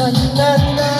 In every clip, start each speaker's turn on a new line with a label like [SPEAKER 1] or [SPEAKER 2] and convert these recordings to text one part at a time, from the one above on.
[SPEAKER 1] na na na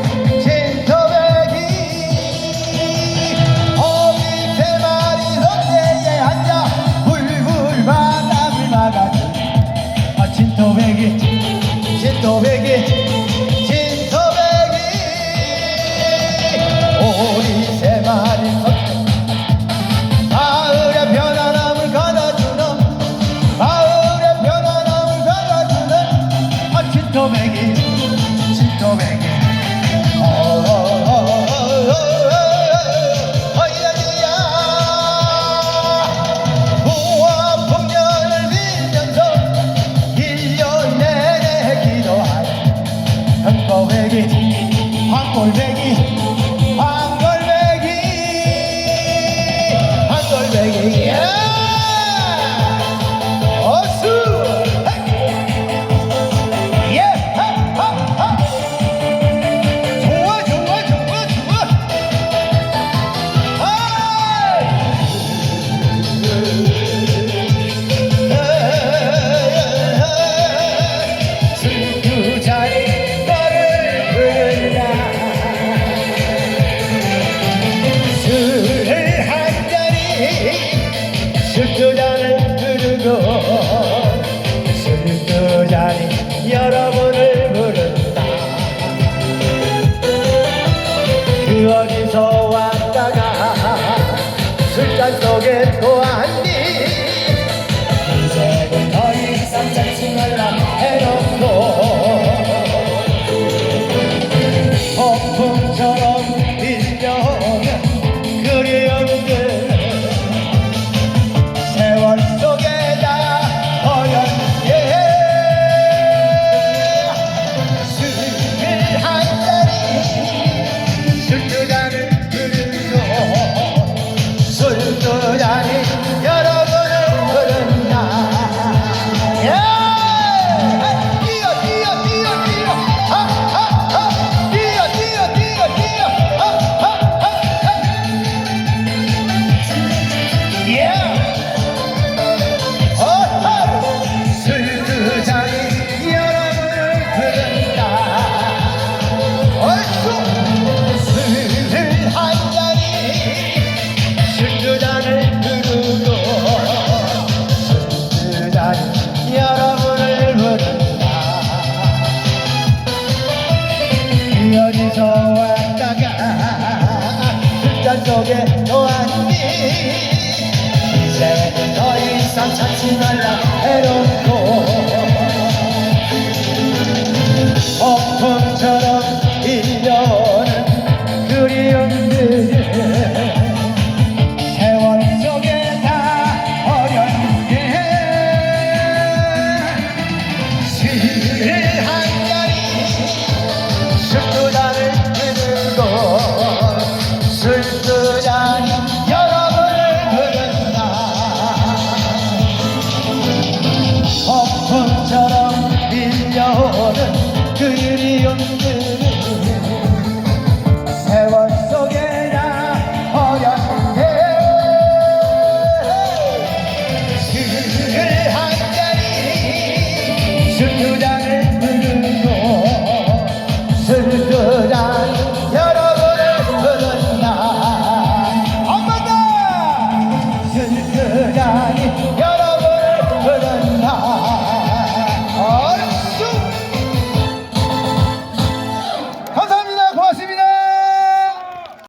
[SPEAKER 1] again. 속에 또한 속에 노안이 이제 더 이상 찾지 말라. 해놓고 Hare